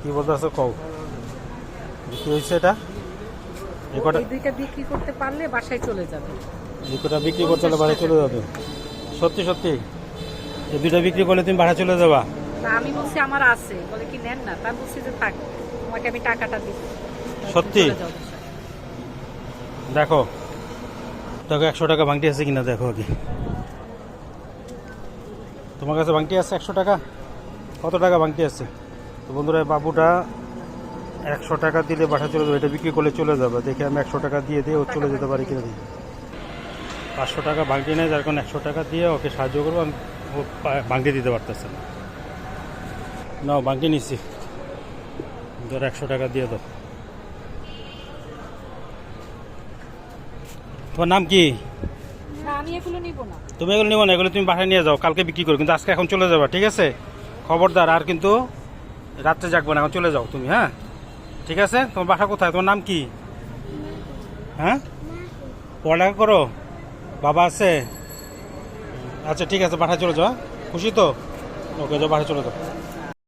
কি বলতে আছো কও? কি হয়েছে এটা? এই দুইটা বিক্রি করতে পারলে বাসায় চলে যাবে। এই কটা বিক্রি করতে হলে বাড়ি চলে যাবে। সত্যি সত্যি। এই দুইটা বিক্রি করলে তুমি ভাড়া চলে যাবা? না আমি বলছি আমার আছে। বলে কি নেন না? তা বলছি যে থাক তোমাকে আমি টাকাটা দিই। সত্যি? বাসায়। দেখো দেখো একশো টাকা ভাঙটি আছে কিনা দেখো আগে। তোমার কাছে ভাঙটি আছে একশো টাকা? কত টাকা ভাঙটি আছে? তো বন্ধুরা এই বাবুটা একশো টাকা দিলে বাসা চলে যাবে। এটা বিক্রি করলে চলে যাবে। দেখে আমি একশো টাকা দিয়ে দিয়ে ও চলে যেতে পারি কিনা দেখি। পাঁচশো টাকা ভাঙটি নেই যার কারণে একশো টাকা দিয়ে ওকে সাহায্য করব। আমি ও ভাঙটি দিতে পারতেছে না। নাও ভাঙটি নিচ্ছি ধর একশো টাকা দিয়ে দাও। তোমার নাম কি? না। তুমি এগুলো নিবো না এগুলো তুমি বাসায় নিয়ে যাও। কালকে বিক্রি করো কিন্তু আজকে এখন চলে যাবা ঠিক আছে? খবরদার আর কিন্তু রাত্রে জাগবো না, এখন চলে যাও তুমি হ্যাঁ? ঠিক আছে? তোমার বাসা কোথায়? তোমার নাম কি? হ্যাঁ? পড়ালেখা করো? বাবা আছে? আচ্ছা ঠিক আছে, বাসায় চলে যাও হ্যাঁ? খুশি তো? ওকে, যাও, বাসায় চলে যাও।